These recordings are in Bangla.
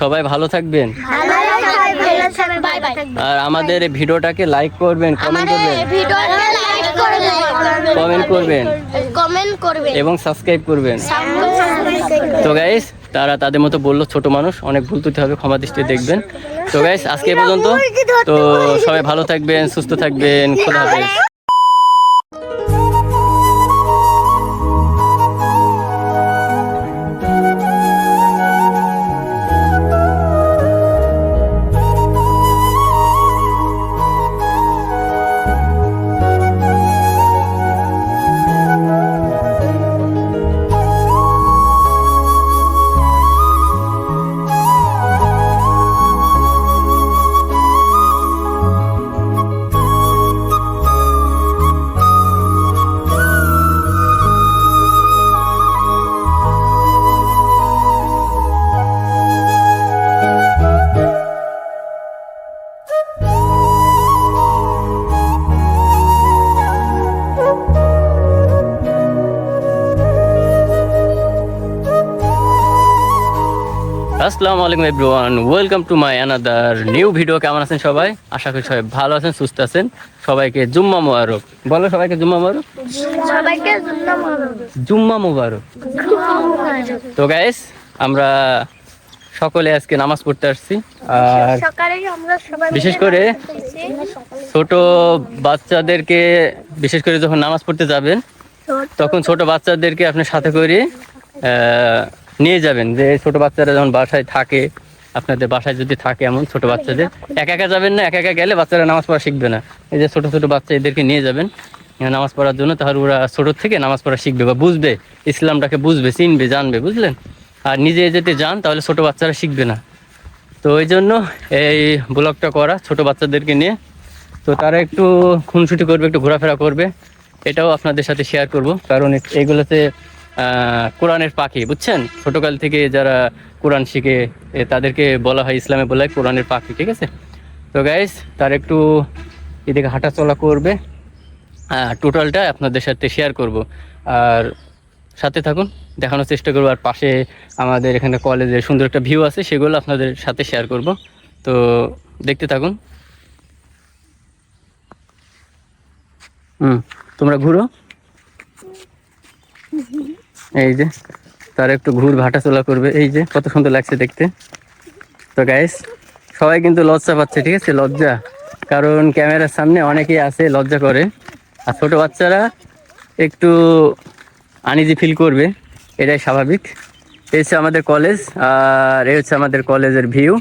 সবাই ভালো থাকবেন। আর আমাদের এই ভিডিওটাকে লাইক করবেন কমেন্ট করবেন। কমেন্ট করবেন। কমেন্ট করবেন। এবং সাবস্ক্রাইব করবেন। তো গাইস তারা তাদের মতো বলল ছোট মানুষ অনেক ভুল তুলতে হবে ক্ষমা দৃষ্টি দেখবেন। তো গাইস আজকে পর্যন্ত। তো সবাই ভালো থাকবেন সুস্থ থাকবেন খোদা হাফেজ। আসসালামু আলাইকুম everyone welcome to my another new video. কেমন আছেন সবাই? আশা করি সবাই ভালো আছেন সুস্থ আছেন। সবাইকে জুম্মা মোবারক। বলো সবাইকে জুম্মা মোবারক। সবাইকে জুম্মা মোবারক। তো গাইস আমরা সকলে আজকে নামাজ পড়তে আসছি। আর বিশেষ করে ছোট বাচ্চাদেরকে বিশেষ করে যখন নামাজ পড়তে যাবেন তখন ছোট বাচ্চাদেরকে আপনি সাথে করে নিয়ে যাবেন। যে ছোট বাচ্চারা যখন বাসায় থাকে আপনাদের বাসায় যদি থাকে এমন ছোট বাচ্চাদের একা একা যাবেন না একা একা গেলে বাচ্চারা নামাজ পড়া শিখবে না। এই যে ছোট ছোট বাচ্চা এদেরকে নিয়ে যাবেন নামাজ পড়ার জন্য তাহলে ওরা ছোট থেকে নামাজ পড়া শিখবে বা বুঝবে ইসলামটাকে বুঝবে চিনবে জানবে বুঝলেন? আর নিজে যেতে যান তাহলে ছোট বাচ্চারা শিখবে না। তো ওই জন্য এই ব্লগটা করা ছোট বাচ্চাদেরকে নিয়ে। তো তারা একটু খুনসুটি করবে একটু ঘোরাফেরা করবে এটাও আপনাদের সাথে শেয়ার করব। কারণ এগুলোতে কোরআনের পাখি, বুঝছেন? ছোটকাল থেকে যারা কোরআন শিখে তাদেরকে বলা হয় ইসলামে বলা হয় কোরআনের পাখি, ঠিক আছে? তো গাইস তার একটু এদিকে হাঁটাচলা করবে। টোটালটা আপনাদের সাথে শেয়ার করব। আর সাথে থাকুন, দেখানোর চেষ্টা করব। আর পাশে আমাদের এখানে কলেজের সুন্দর একটা ভিউ আছে, সেগুলো আপনাদের সাথে শেয়ার করব। তো দেখতে থাকুন। হুম, তোমরা ঘুরো। এই যে, তার একটু ঘুর ভাটাচলা করবে। এই যে, কত সুন্দর লাগছে দেখতে। তো গাইস সবাই কিন্তু লজ্জা পাচ্ছে, ঠিক আছে? লজ্জা। কারণ ক্যামেরার সামনে অনেকেই আছে, লজ্জা করে। আর ছোটো বাচ্চারা একটু আনিজি ফিল করবে। এটাই স্বাভাবিক। এই হচ্ছে আমাদের কলেজ আর এই হচ্ছে আমাদের কলেজের ভিউ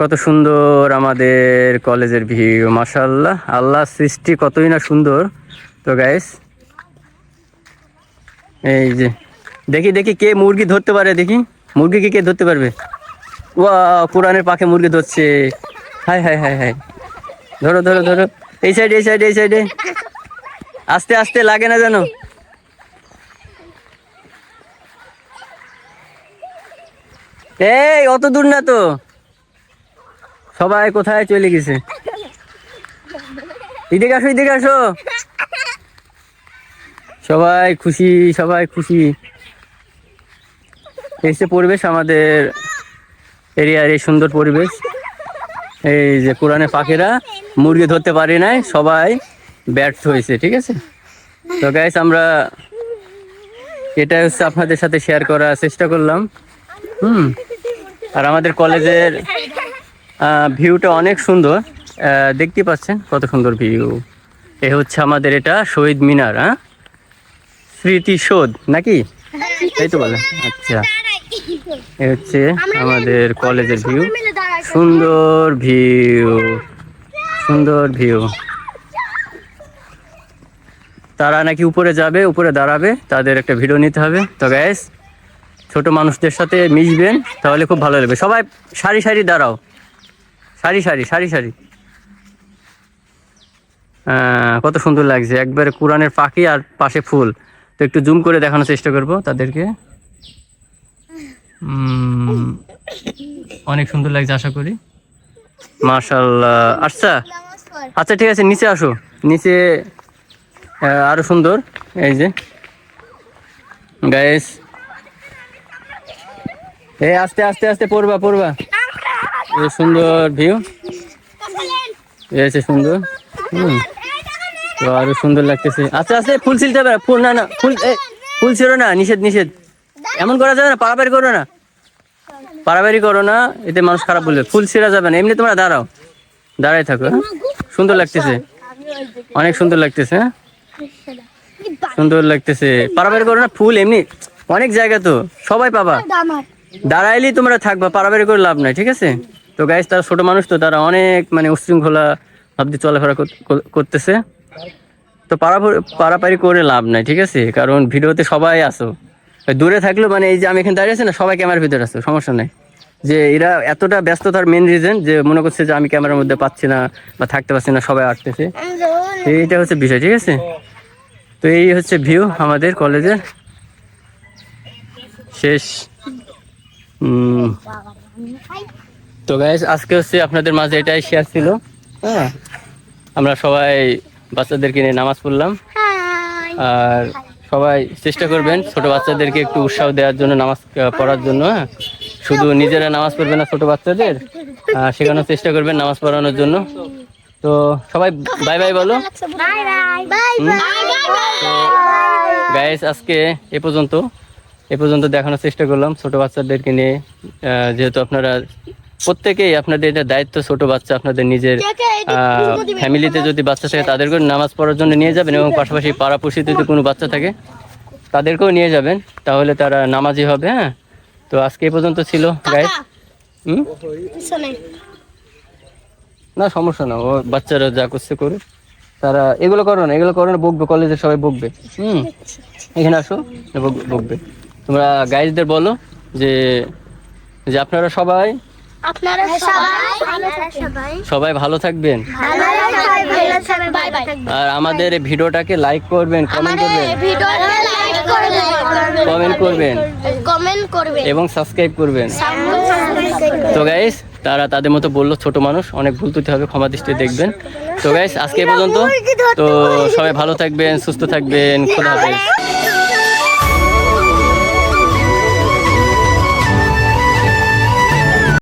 কত সুন্দর আমাদের কলেজের ভিউ মাশাল্লাহ আল্লাহ সৃষ্টি কতই না সুন্দর। তো গাইস এই যে, দেখি দেখি কে মুরগি ধরতে পারে, দেখি। মুরগি কি কে ধরতে পারবে? ওয়া কোরআনের পাখে মুরগি ধরছে। Hi hi hi hi. ধরো ধরো ধরো। এই সাইডে এই সাইডে এই সাইডে আস্তে আস্তে লাগে না জানো এই, অত দূর না তো। সবাই কোথায় চলে গেছে? এদিকে আসো এদিকে আসো। সবাই খুশি সবাই খুশি। এসে পরিবেশ আমাদের এরিয়ার এই সুন্দর পরিবেশ। এই যে কোরআনে পাখিরা মুরগি ধরতে পারি নাই, সবাই ব্যর্থ হয়েছে, ঠিক আছে? তো গাইস আমরা এটা হচ্ছে আপনাদের সাথে শেয়ার করার চেষ্টা করলাম। হুম? আর আমাদের কলেজের ভিউটা অনেক সুন্দর। দেখতে পাচ্ছেন কত সুন্দর ভিউ এ হচ্ছে আমাদের এটা শহীদ মিনার হ্যাঁ? স্মৃতিসৌধ নাকি? তাই তো বলে। আচ্ছা। এ হচ্ছে আমাদের কলেজের ভিউ। সুন্দর ভিউ। সুন্দর ভিউ। তারা নাকি উপরে যাবে উপরে দাঁড়াবে তাদের একটা ভিডিও নিতে হবে। তো গ্যাস ছোট মানুষদের সাথে মিশবেন তাহলে খুব ভালো লাগবে। সবাই সারি সারি দাঁড়াও। সারি সারি সারি সারি। কত সুন্দর লাগছে। একবারে কোরআনের পাখি আর পাশে ফুল। তো একটু জুম করে দেখানোর চেষ্টা করব তাদেরকে। অনেক সুন্দর লাগছে আশা করি। মাশাল্লাহ। আচ্ছা। আচ্ছা ঠিক আছে, নিচে আসো। নিচে আরও সুন্দর। এই যে। গাইস এই আস্তে আস্তে আস্তে পড়বা পড়বা। এই সুন্দর ভিউ এসে সুন্দর। হুম। আরও সুন্দর লাগতেছে। আচ্ছা আচ্ছা ফুল ছিলতে হবে ফুল না না, ফুল ফুল ছিল না, নিষেধ নিষেধ। এমন করা যাবে না পারাবাড়ি করো না। পারাবাড়ি করো না, এতে মানুষ খারাপ বলবে। ফুল ছিঁড়া যাবে না, এমনি তোমরা দাঁড়াও। দাঁড়াই থাকো হ্যাঁ? সুন্দর লাগতেছে। অনেক সুন্দর লাগতেছে হ্যাঁ? সুন্দর লাগতেছে। পারাবাড়ি করো না, ফুল এমনি, অনেক জায়গা তো, সবাই পাবা। দাঁড়াইলেই তোমরা থাকবা পারাবাড়ি করে লাভ নাই, ঠিক আছে? তো গাইজ তারা ছোট মানুষ তো, তারা অনেক মানে উশৃঙ্খলা ভাবতে চলাফেরা কর- কর- করতেছে। তো পাড়া পারাপারি করে লাভ নাই, ঠিক আছে? কারণ ভিডিওতে সবাই আসো দূরে থাকলেও মানে এই যে আমি এখানে দাঁড়িয়ে আছি না, সবাই ক্যামেরার ভিতরে আসো সমস্যা নাই। যে এরা এতটা ব্যস্ততার মেন রিজন যে মনে করছে যে আমি ক্যামেরার মধ্যে পাচ্ছি না বা থাকতে পারছি না, সবাই আটতেছে এইটা হচ্ছে বিষয়, ঠিক আছে? তো এই হচ্ছে ভিউ আমাদের কলেজের। শেষ। তো গাইজ আজকে হচ্ছে আপনাদের মাঝে এটাই শেয়ার ছিল। হ্যাঁ? আমরা সবাই বাচ্চাদেরকে নিয়ে নামাজ পড়লাম। আর সবাই চেষ্টা করবেন ছোট বাচ্চাদেরকে একটু উৎসাহ দেওয়ার জন্য নামাজ পড়ার জন্য হ্যাঁ? শুধু নিজেরা নামাজ পড়বে না ছোট বাচ্চাদের শেখানোর চেষ্টা করবেন নামাজ পড়ানোর জন্য। তো সবাই বাই বাই বলো। বাই বাই বাই আজকে এ পর্যন্ত এ পর্যন্ত দেখানোর চেষ্টা করলাম ছোট বাচ্চাদেরকে নিয়ে। যেহেতু আপনারা প্রত্যেকেই আপনাদের এটা দায়িত্ব ছোট বাচ্চা আপনাদের নিজের ফ্যামিলিতে যদি বাচ্চা থাকে তাদেরকেও নামাজ পড়ার জন্য নিয়ে যাবেন এবং পাশাপাশি পাড়াপড়শিতে যদি কোনো বাচ্চা থাকে তাদেরকেও নিয়ে যাবেন তাহলে তারা নামাজি হবে হ্যাঁ? তো আজকে এ পর্যন্ত ছিল গাইড হুম? না সমস্যা না ও বাচ্চারা যা করছে করুক। তারা এগুলো করো না এগুলো করো না বকবে কলেজে সবাই বকবে। হুম? এখানে আসো বকবে। তোমরা গাইডদের বলো যে যে আপনারা সবাই আপনারা সবাই আপনারা সবাই। সবাই ভালো থাকবেন। আপনারা সবাই ভালো থাকবেন। বাই বাই আর আমাদের এই ভিডিওটাকে লাইক করবেন কমেন্ট করবেন। ভিডিওটা লাইক করবেন। কমেন্ট করবেন। কমেন্ট করবেন। এবং সাবস্ক্রাইব করবেন। তো গাইস তারা তাদের মতো বলল ছোট মানুষ অনেক ভুল তুলতে হবে ক্ষমা দৃষ্টি দেখবেন। তো গাইস আজকে পর্যন্ত। তো সবাই ভালো থাকবেন সুস্থ থাকবেন খোদা হাফেজ।